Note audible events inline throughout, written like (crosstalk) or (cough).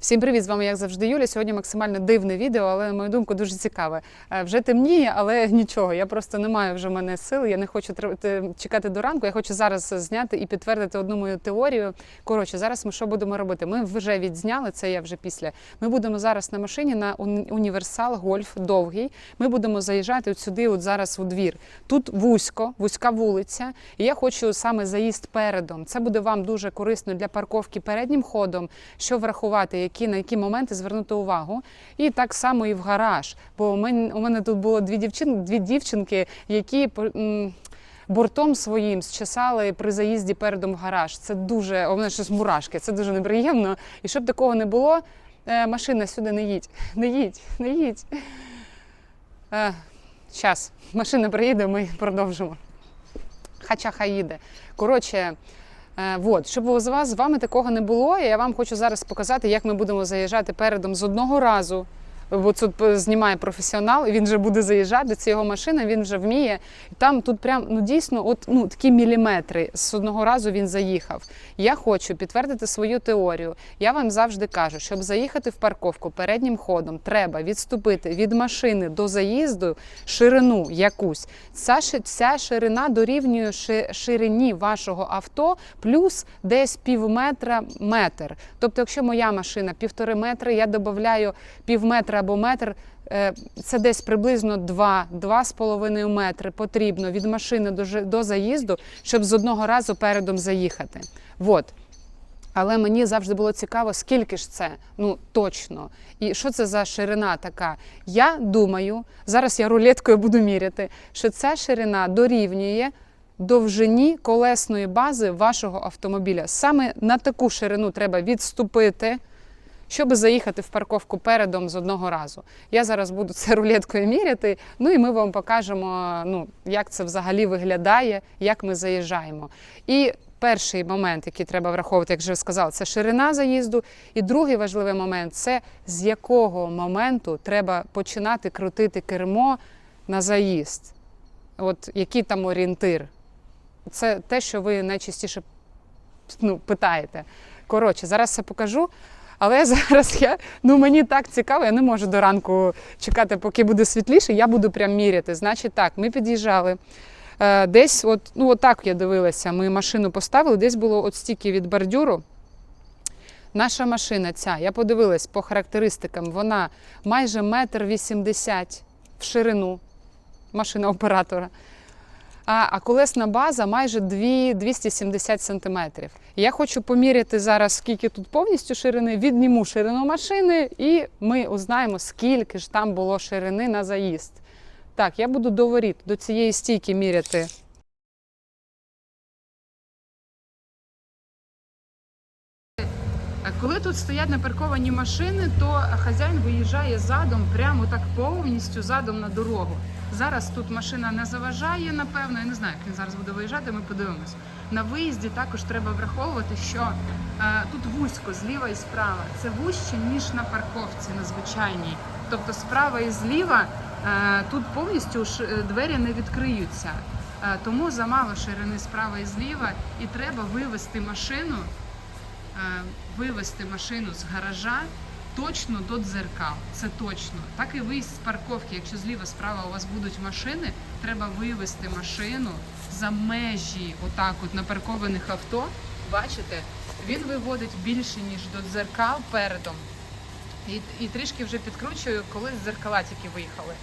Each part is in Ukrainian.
Всім привіт! З вами, як завжди, Юля. Сьогодні максимально дивне відео, але на мою думку дуже цікаве. Е, Вже темніє, але (laughs) нічого. Я просто не маю вже в мене сили. Я не хочу чекати до ранку. Я хочу зараз зняти і підтвердити одну мою теорію. Коротше, зараз ми що будемо робити? Ми вже відзняли це. Я вже після. Ми будемо зараз на машині на універсал гольф довгий. Ми будемо заїжджати от сюди, от зараз у двір. Тут вузько, вузька вулиця. І я хочу саме заїзд передом. Це буде вам дуже корисно для парковки переднім ходом, що врахувати, які на які моменти звернути увагу. І так само і в гараж. Бо у мене, тут було дві дівчин, дві дівчинки, які бортом своїм зчесали при заїзді передом в гараж. Це дуже у мене щось мурашки, це дуже неприємно. І щоб такого не було, е, машина сюди не їдь, не їдь, не їдь. Е, Щас, машина приїде, ми продовжимо. Хоча хай їде. Коротше, е, от, щоб у вас з вами такого не було, я вам хочу зараз показати, як ми будемо заїжджати передом з одного разу. Бо тут е, знімає професіонал, і він вже буде заїжджати. Це його машина, він вже вміє. І там тут прям ну дійсно, от ну такі міліметри. З одного разу він заїхав. Я хочу підтвердити свою теорію. Я вам завжди кажу, щоб заїхати в парковку переднім ходом, треба відступити від машини до заїзду ширину якусь. Ця, ця ширина дорівнює ши- ширині вашого авто плюс десь пів метра метр. Тобто, якщо моя машина півтори метри, я додаю пів метра або метр. е, Це десь приблизно 2-2,5 метри потрібно від машини до, до заїзду, щоб з одного разу передом заїхати. Вот. Але мені завжди було цікаво, скільки ж це, ну точно. І що це за ширина така? Я думаю, зараз я рулеткою буду міряти, що ця ширина дорівнює довжині колесної бази вашого автомобіля. Саме на таку ширину треба відступити, щоб заїхати в парковку передом з одного разу. Я зараз буду це рулеткою міряти, ну і ми вам покажемо, ну, як це взагалі виглядає, як ми заїжджаємо. І перший момент, який треба враховувати, як вже сказала, це ширина заїзду. І другий важливий момент це з якого моменту треба починати крутити кермо на заїзд. От який там орієнтир. Це те, що ви найчастіше ну, питаєте. Коротше, зараз все покажу. Але (laughs) зараз я ну мені так цікаво, я не можу до ранку чекати, поки буде світліше. Я буду прям міряти. Значить, так, ми під'їжджали. Е, десь, от, ну отак я дивилася. Ми машину поставили, десь було от стільки від бордюру. Наша машина ця, я подивилась по характеристикам, вона майже метр вісімдесят в ширину машина оператора. А, колесна база майже 2, 270 сантиметрів. Я хочу поміряти зараз, скільки тут повністю ширини, відніму ширину машини, і ми узнаємо, скільки ж там було ширини на заїзд. Так, я буду до воріт, до цієї стійки міряти. Коли тут стоять напарковані машини, то хазяїн виїжджає задом, прямо так повністю задом на дорогу. Зараз тут машина не заважає, напевно. Я не знаю, як він зараз буде виїжджати. Ми подивимось. На виїзді також треба враховувати, що е, тут вузько зліва і справа. Це вужче ніж на парковці на звичайній. Тобто справа і зліва е, тут повністю ш- е, двері не відкриються. Е, тому замало ширини справа і зліва, і треба вивести машину е, вивести машину з гаража точно до дзеркал. Це точно. Так і виїзд з парковки. Якщо зліва справа у вас будуть машини, треба вивести машину за межі отак от напаркованих авто. Бачите, він виводить більше, ніж до дзеркал передом. І, і трішки вже підкручую, коли з дзеркала тільки виїхали.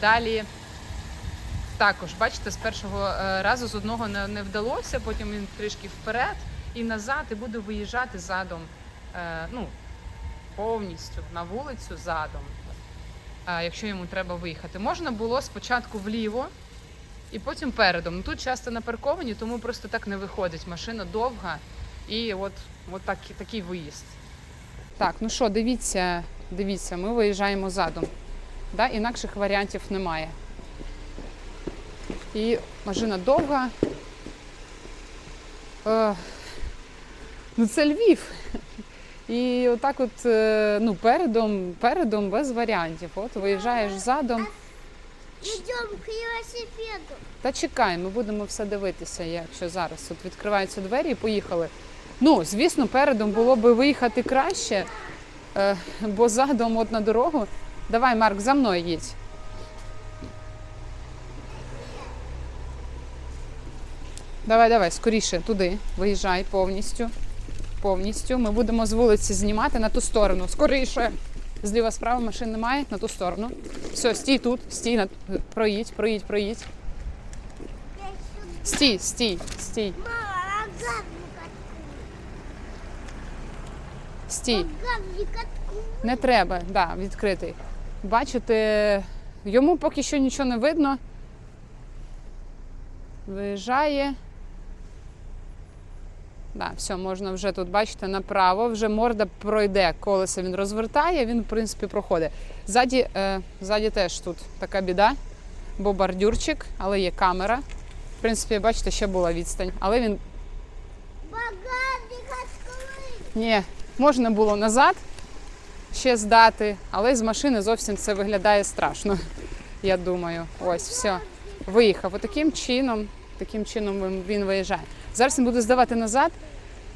Далі також, бачите, з першого е, разу з одного не, не вдалося, потім він трішки вперед і назад, і буде виїжджати задом, е, ну, повністю на вулицю задом, е, якщо йому треба виїхати. Можна було спочатку вліво і потім передом. Ну, Тут часто напарковані, тому просто так не виходить. Машина довга і от, от так, такий виїзд. Так, ну що, дивіться, дивіться, ми виїжджаємо задом. Да? Інакших варіантів немає. І машина довга. Е, ну, це Львів. І отак от е, ну, передом, передом без варіантів. От виїжджаєш задом. Идем к велосипеду. Та чекай, ми будемо все дивитися, якщо зараз от відкриваються двері і поїхали. Ну, звісно, передом було би виїхати краще, Е, бо задом от на дорогу. Давай, Марк, за мною їдь. Давай, давай, скоріше туди. Виїжджай повністю. Повністю. Ми будемо з вулиці знімати на ту сторону. Скоріше. Зліва справа машин немає, на ту сторону. Все, стій тут, стій, на... проїдь, проїдь, проїдь. Стій, стій, стій, стій. Не треба, да, відкритий. Бачите, йому поки що нічого не видно. Виїжджає. Да, все, можна вже тут бачите направо, вже морда пройде, колесо він розвертає, він, в принципі, проходить. Ззаді, е, ззаді теж тут така біда, бо бордюрчик, але є камера. В принципі, бачите, ще була відстань. Але він ні, можна було назад ще здати, але з машини зовсім це виглядає страшно. Я думаю, ось все. Виїхав. Отаким чином, таким чином він виїжджає. Зараз він буде здавати назад.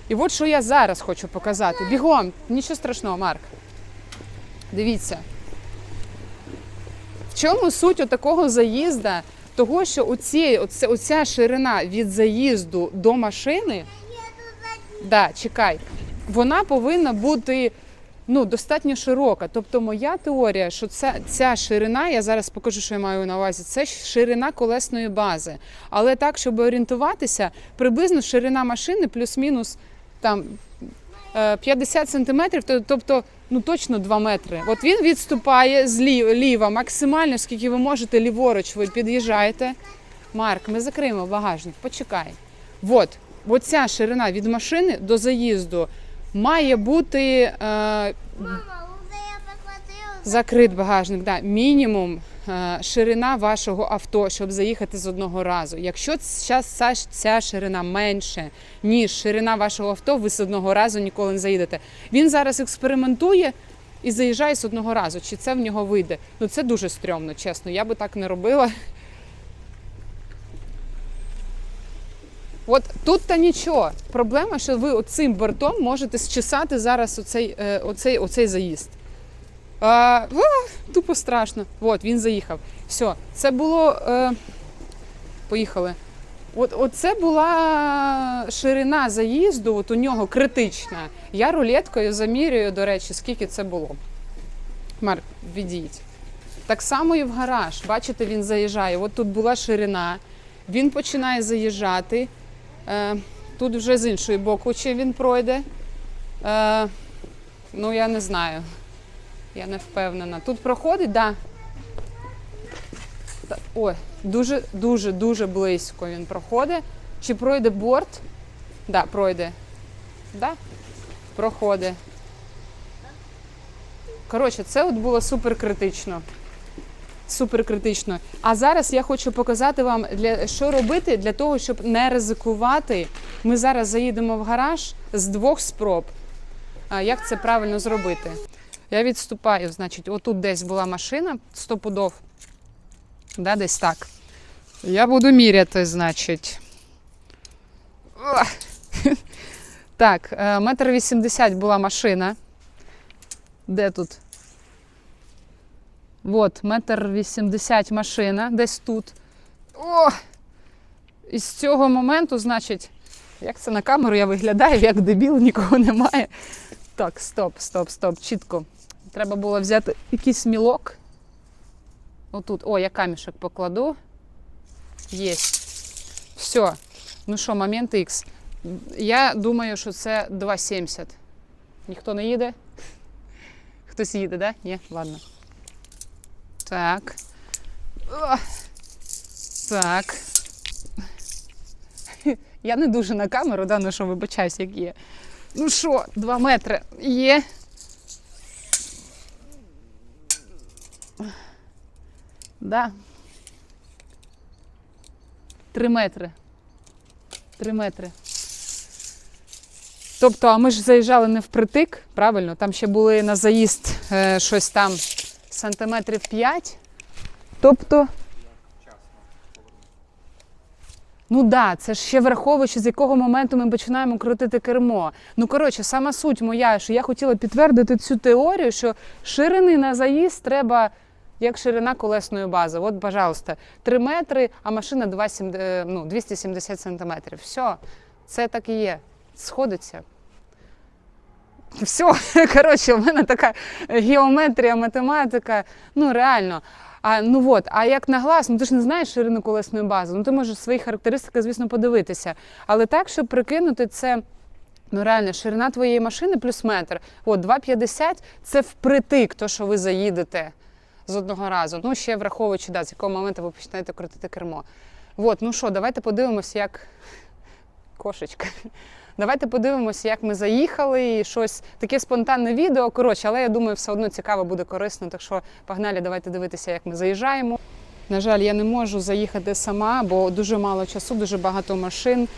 І от що я зараз хочу показати. Бігом, нічого страшного, Марк. Дивіться. В чому суть такого заїзду? Того, що оці, оце, оця ширина від заїзду до машини Да, чекай. Вона повинна бути ну, достатньо широка. Тобто, моя теорія, що ця, ця ширина, я зараз покажу, що я маю на увазі, це ширина колесної бази. Але так, щоб орієнтуватися, приблизно ширина машини плюс-мінус там. е, 50 сантиметрів, тобто ну точно 2 метри. От він відступає зліва максимально, скільки ви можете ліворуч, ви під'їжджаєте. Марк, ми закриємо багажник, почекай. От, оця ширина від машини до заїзду має бути е, закрит багажник. Да, мінімум е, ширина вашого авто, щоб заїхати з одного разу. Якщо ця, ця ширина менше, ніж ширина вашого авто, ви з одного разу ніколи не заїдете. Він зараз експериментує. І заїжджає з одного разу, чи це в нього вийде. Ну це дуже стрьомно, чесно. Я би так не робила. От тут та нічого. Проблема, що ви оцим бортом можете зчесати зараз оцей, е, оцей, оцей заїзд. А, а, тупо страшно. От, він заїхав. Все, це було. Е, поїхали. От, оце була ширина заїзду, от у нього критична. Я рулеткою замірюю, до речі, скільки це було. Марк, відійдіть. Так само і в гараж. Бачите, він заїжджає. От тут була ширина. Він починає заїжджати. Е, тут вже з іншої боку, чи він пройде. Е, ну, я не знаю. Я не впевнена. Тут проходить, так. Да. Ой, дуже, дуже, дуже близько він проходить. Чи пройде борт? Так, да, пройде. Да? Проходить. Коротше, це от було супер критично. Супер критично. А зараз я хочу показати вам, для, що робити для того, щоб не ризикувати. Ми зараз заїдемо в гараж з двох спроб. А як це правильно зробити? Я відступаю, значить, отут десь була машина, стопудов. Да, десь так. Я буду міряти, значить. Ох. (laughs) Так, е, метр вісімдесят була машина. Де тут? От, метр вісімдесят машина, десь тут. О! І з цього моменту, значить, як це на камеру я виглядаю, як дебіл, нікого немає. Так, стоп, стоп, стоп, чітко. Треба було взяти якийсь мілок. Отут. О, я камішок покладу. Єсть. Все. Ну що, момент X. Я думаю, що це 2,70. Ніхто не їде? Хтось їде, да? Ні? Ладно. Так. О! Так. (laughs) Я не дуже на камеру, да, ну що вибачаюсь, як є. Ну що, 2 метри є. Да. Три метри. Три метри. Тобто, а ми ж заїжджали не впритик, правильно? Там ще були на заїзд е, щось там сантиметрів 5. Тобто. Ну да, це ж ще враховуючи, з якого моменту ми починаємо крутити кермо. Ну коротше, сама суть моя, що я хотіла підтвердити цю теорію, що ширини на заїзд треба як ширина колесної бази. От, пожалуйста, 3 метри, а машина 2, ну, 270 сантиметрів. Все, це так і є. Сходиться. Все, (laughs) коротше, у мене така геометрія, математика. Ну, реально. А, ну от, а як на глаз, ну ти ж не знаєш ширину колесної бази. Ну ти можеш свої характеристики, звісно, подивитися. Але так, щоб прикинути це. Ну, реально, ширина твоєї машини плюс метр. От 2,50 це впритик, то, що ви заїдете з одного разу. Ну, ще враховуючи, да, з якого моменту ви починаєте крутити кермо. От, ну що, давайте подивимося, як кошечка. Давайте подивимося, як ми заїхали, і щось таке спонтанне відео. Коротше, але я думаю, все одно цікаво буде корисно. Так що погнали, давайте дивитися, як ми заїжджаємо. На жаль, я не можу заїхати сама, бо дуже мало часу, дуже багато машин.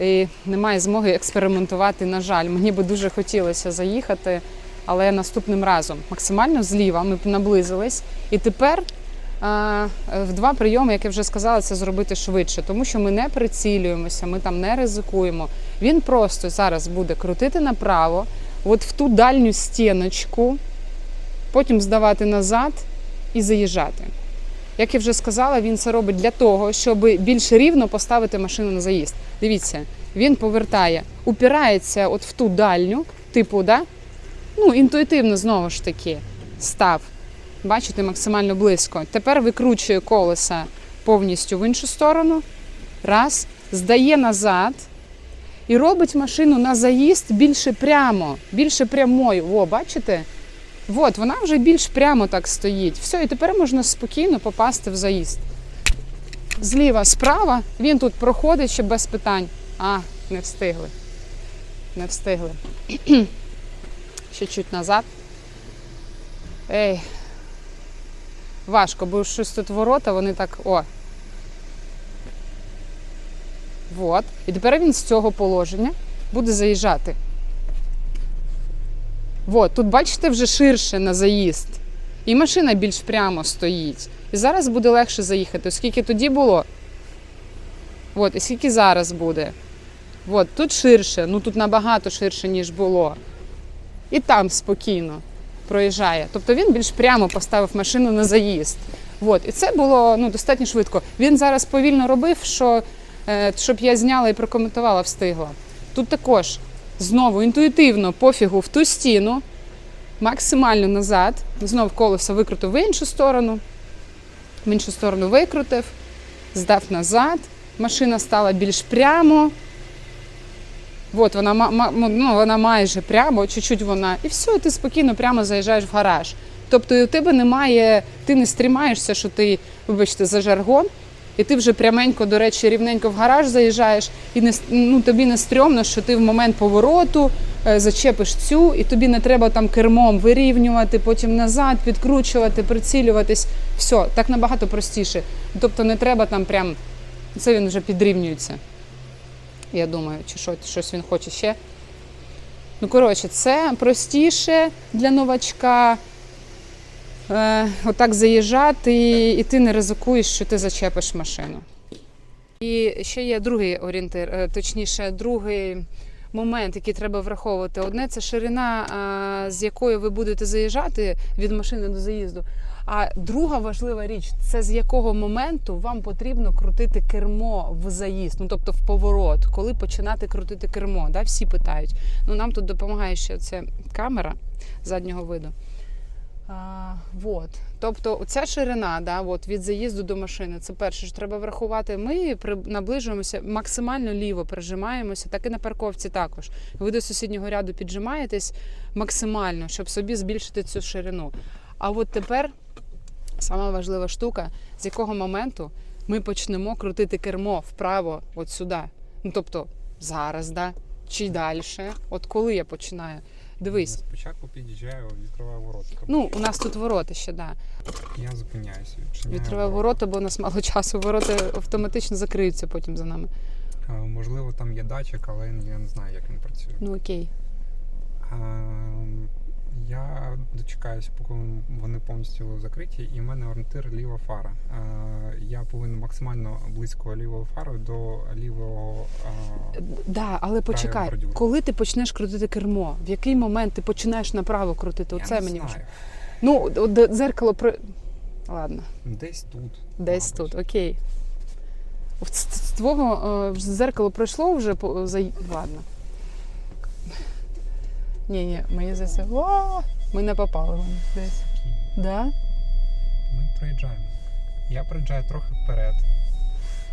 І немає змоги експериментувати. На жаль, мені би дуже хотілося заїхати, але наступним разом максимально зліва ми б наблизились. І тепер а, в два прийоми, як я вже сказала, це зробити швидше, тому що ми не прицілюємося, ми там не ризикуємо. Він просто зараз буде крутити направо, от в ту дальню стіночку, потім здавати назад і заїжджати. Як я вже сказала, він це робить для того, щоб більш рівно поставити машину на заїзд. Дивіться, він повертає, упирається от в ту дальню, типу, да? ну, інтуїтивно знову ж таки став. Бачите, максимально близько. Тепер викручує колеса повністю в іншу сторону. Раз, здає назад і робить машину на заїзд більше прямо, більше прямою. О, бачите? От, вона вже більш прямо так стоїть. Все, і тепер можна спокійно попасти в заїзд. Зліва, справа, він тут проходить ще без питань. А, не встигли. Не встигли. (clears throat) ще чуть назад. Ей. Важко, бо щось тут ворота, вони так. О. Вот. І тепер він з цього положення буде заїжджати. Вот, тут бачите вже ширше на заїзд. І машина більш прямо стоїть. І зараз буде легше заїхати, оскільки тоді було. От, і скільки зараз буде. От, тут ширше, ну тут набагато ширше, ніж було. І там спокійно проїжджає. Тобто він більш прямо поставив машину на заїзд. От, і це було ну, достатньо швидко. Він зараз повільно робив, що, щоб я зняла і прокоментувала, встигла. Тут також знову інтуїтивно пофігу в ту стіну, максимально назад. Знов колесо викрутив в іншу сторону, в іншу сторону викрутив, здав назад. Машина стала більш прямо. От вона, ну, вона майже прямо, чуть-чуть вона. І все, і ти спокійно прямо заїжджаєш в гараж. Тобто у тебе немає, ти не стрімаєшся, що ти, вибачте, за жаргон, і ти вже пряменько, до речі, рівненько в гараж заїжджаєш, і не, ну, тобі не стрьомно, що ти в момент повороту е, зачепиш цю, і тобі не треба там кермом вирівнювати, потім назад, підкручувати, прицілюватись. Все, так набагато простіше. Тобто не треба там прям, це він вже підрівнюється. Я думаю, чи що, щось він хоче ще. Ну, коротше, це простіше для новачка. Е, отак заїжджати, і ти не ризикуєш, що ти зачепиш машину. І ще є другий орієнтир, е, точніше, другий момент, який треба враховувати. Одне це ширина, з якою ви будете заїжджати від машини до заїзду. А друга важлива річ це з якого моменту вам потрібно крутити кермо в заїзд, ну тобто в поворот, коли починати крутити кермо. Да? Всі питають. Ну нам тут допомагає ще ця камера заднього виду. А, вот. Тобто ця ширина да, от, від заїзду до машини, це перше, що треба врахувати. Ми при, наближуємося максимально ліво, прижимаємося, так і на парковці також. Ви до сусіднього ряду піджимаєтесь максимально, щоб собі збільшити цю ширину. А от тепер сама важлива штука, з якого моменту ми почнемо крутити кермо вправо, от сюди. Ну тобто зараз, да, чи далі. От коли я починаю. Дивись, Спочатку під'їжджаю, відкриваю ворота. ну у нас тут ворота ще, да. Я зупиняюся, Відкриваю ворота, бо у нас мало часу. Ворота автоматично закриються потім за нами. А, Можливо, там є датчик, але я не знаю, як він працює. Ну окей. А, Я дочекаюся, поки вони повністю закриті, і в мене орієнтир ліва фара. Е, Я повинен максимально близько лівою фарою до лівого. е, Да, але почекай, бордюр. коли ти почнеш крутити кермо, в який момент ти починаєш направо крутити? я Оце не мені знаю. вже. Ну, дзеркало при. Ладно, Десь тут. десь мабуть. тут, окей. З твого е, дзеркало пройшло вже по за... Ладно. Ні, ні, мені здається. О, ми не попали вони десь. Да? Ми проїжджаємо. Я проїжджаю трохи вперед.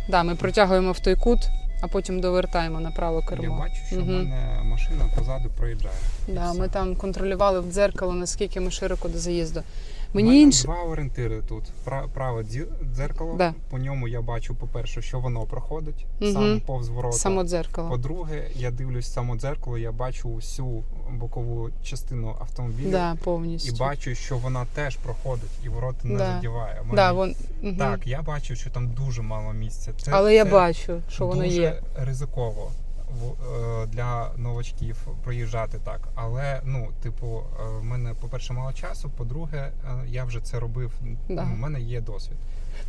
Да, ми протягуємо в той кут, а потім довертаємо направо кермо. Я бачу, що в Мгм. мене машина позаду проїжджає. Да, ми там контролювали в дзеркало, наскільки ми широко до заїзду. Мені інше. два орієнтири тут. Праве дзеркало. Да. По ньому я бачу, по-перше, що воно проходить Мгм. сам повз ворота. Само дзеркало. По-друге, я дивлюсь само дзеркало, я бачу всю бокову частину автомобіля Да, і бачу, що вона теж проходить і ворота не Да. задіває. У мене- Да, вон, угу. Так, я бачу, що там дуже мало місця. Це, Але я це бачу, що воно дуже є. ризиково для новачків проїжджати так. Але ну, типу, е, в мене, по-перше, мало часу. По-друге, е, я вже це робив. Да. У мене є досвід.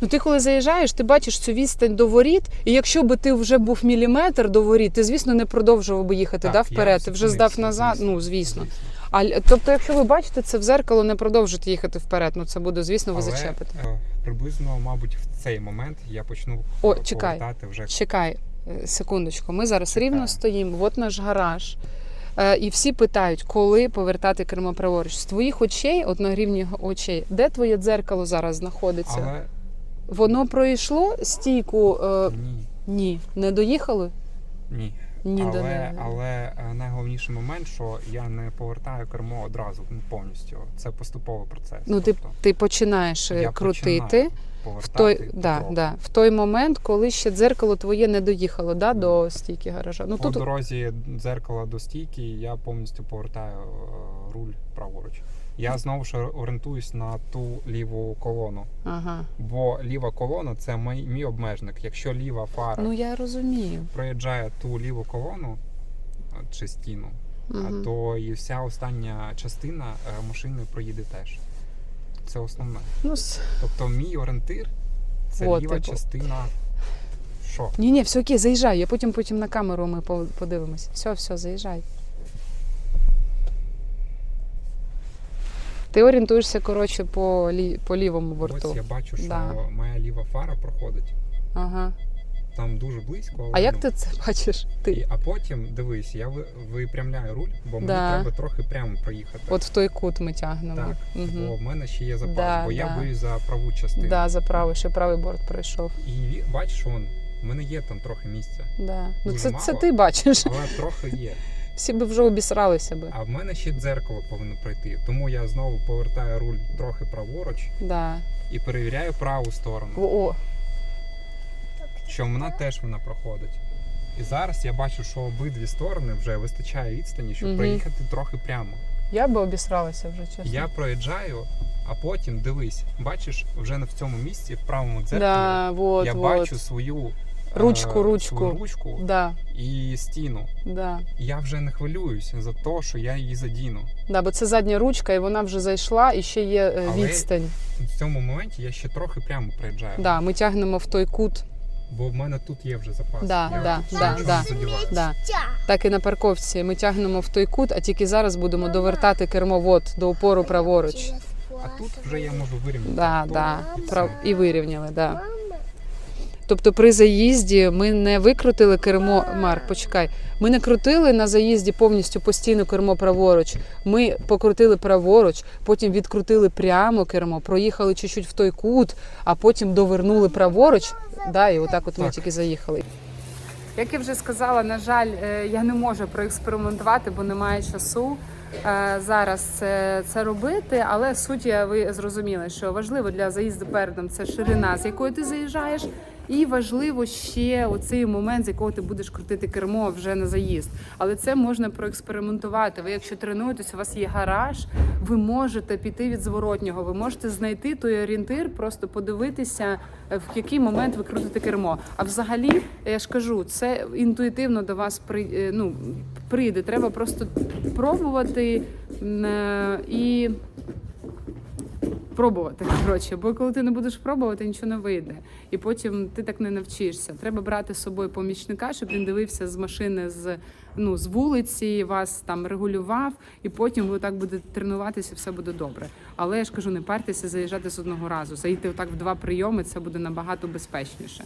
Ну ти коли заїжджаєш, ти бачиш цю відстань до воріт, і якщо би ти вже був міліметр до воріт, ти, звісно, не продовжував би їхати да, я вперед. Ти вже здав назад. Ну, звісно. А тобто, якщо ви бачите це в зеркало, не продовжуйте їхати вперед. Ну це буде, звісно, ви Але, зачепите. е, Приблизно, мабуть, в цей момент я почну О, е, чекай. повертати вже Чекай, е, секундочку. Ми зараз рівно стоїмо, от наш гараж. Е, І всі питають, коли повертати кермо праворуч. З твоїх очей, от на рівні очей, де твоє дзеркало зараз знаходиться? Але Воно пройшло стійку. Е, ні, ні, не доїхали? ні. Ні, до але, але е, найголовніший момент, що я не повертаю кермо одразу повністю. Це поступовий процес. Ну, ти, Тобто, ти починаєш е, крутити починаю в той, да, да, в той момент, коли ще дзеркало твоє не доїхало да, до стійки гаража. Ну По тут дорозі дзеркала до стійки я повністю повертаю е, руль праворуч. Я знову ж орієнтуюсь на ту ліву колону, ага. бо ліва колона це мій, мій обмежник. Якщо ліва фара Ну я розумію. проїжджає ту ліву колону е, чи стіну, а то і вся остання частина е, машини проїде теж. Це основне. Ну, с- Тобто мій орієнтир це О, ліва типу. частина. Що? ні, ні, все окей, заїжджай. Я потім потім на камеру ми по- подивимося. Все, все, заїжджай. Ти орієнтуєшся, коротше, по, лі... по лівому борту. Ось я бачу, що Да. моя ліва фара проходить. Ага. Там дуже близько. Але А як ну, ти це бачиш? Ти? І, а потім дивись, я ви- випрямляю руль, бо мені Да. треба трохи прямо проїхати. От в той кут ми тягнемо. так, Угу. бо в мене ще є запас, Да, бо я да. боюсь за праву частину. Да, за правий, ще правий борт пройшов. І ві- бачиш, он, в мене є там трохи місця, Да. Ну, Дуже це, мало. це ти бачиш. але трохи є. (laughs) Всі би вже обісралися би. А в мене ще дзеркало повинно пройти. Тому я знову повертаю руль трохи праворуч Да. і перевіряю праву сторону, О, о. Що вона теж вона проходить. І зараз я бачу, що обидві сторони вже вистачає відстані, щоб Мгм. проїхати трохи прямо. Я би обісралася вже, чесно. Я проїжджаю, а потім дивись, бачиш, вже на в цьому місці, в правому дзеркалі, да, вот, я вот. бачу свою е, Ручку, ручку. свою ручку Да, і стіну. да. Я вже не хвилююсь за те, що я її задіну. Да, бо це задня ручка, і вона вже зайшла, і ще є е, Але- відстань. В цьому моменті я ще трохи прямо проїжджаю, Да, ми тягнемо в той кут. Бо в мене тут є вже запас. Да, я да, тут да, нічого да. не задіваю. Да. Так і на парковці. Ми тягнемо в той кут, а тільки зараз будемо довертати кермо вот, до опору праворуч. А тут вже я можу вирівняти. Да, да. і. Прав... І вирівняли, да. Тобто при заїзді ми не викрутили кермо. Марк, почекай. Ми не крутили на заїзді повністю постійно кермо праворуч. Ми покрутили праворуч, потім відкрутили прямо кермо, проїхали чуть-чуть в той кут, а потім довернули праворуч. Да, і отак от ми Так. тільки заїхали. Як я вже сказала, на жаль, е, я не можу проекспериментувати, бо немає часу е, зараз це, це робити. Але суть я- ви зрозуміли, що важливо для заїзду передом це ширина, з якою ти заїжджаєш, І важливо ще оцей момент, з якого ти будеш крутити кермо вже на заїзд. Але це можна проекспериментувати. Ви, якщо тренуєтесь, у вас є гараж, ви можете піти від зворотнього, ви можете знайти той орієнтир, просто подивитися, е, в який момент ви крутите кермо. А взагалі, я ж кажу, це інтуїтивно до вас при, е, ну, прийде. Треба просто пробувати е, і пробувати. Коротше, бо коли ти не будеш пробувати, нічого не вийде. І потім ти так не навчишся. Треба брати з собою помічника, щоб він дивився з машини з, ну, з вулиці, вас там регулював, і потім ви так будете тренуватися, все буде добре. Але я ж кажу, не партеся заїжджати з одного разу. Заїти отак в два прийоми, це буде набагато безпечніше.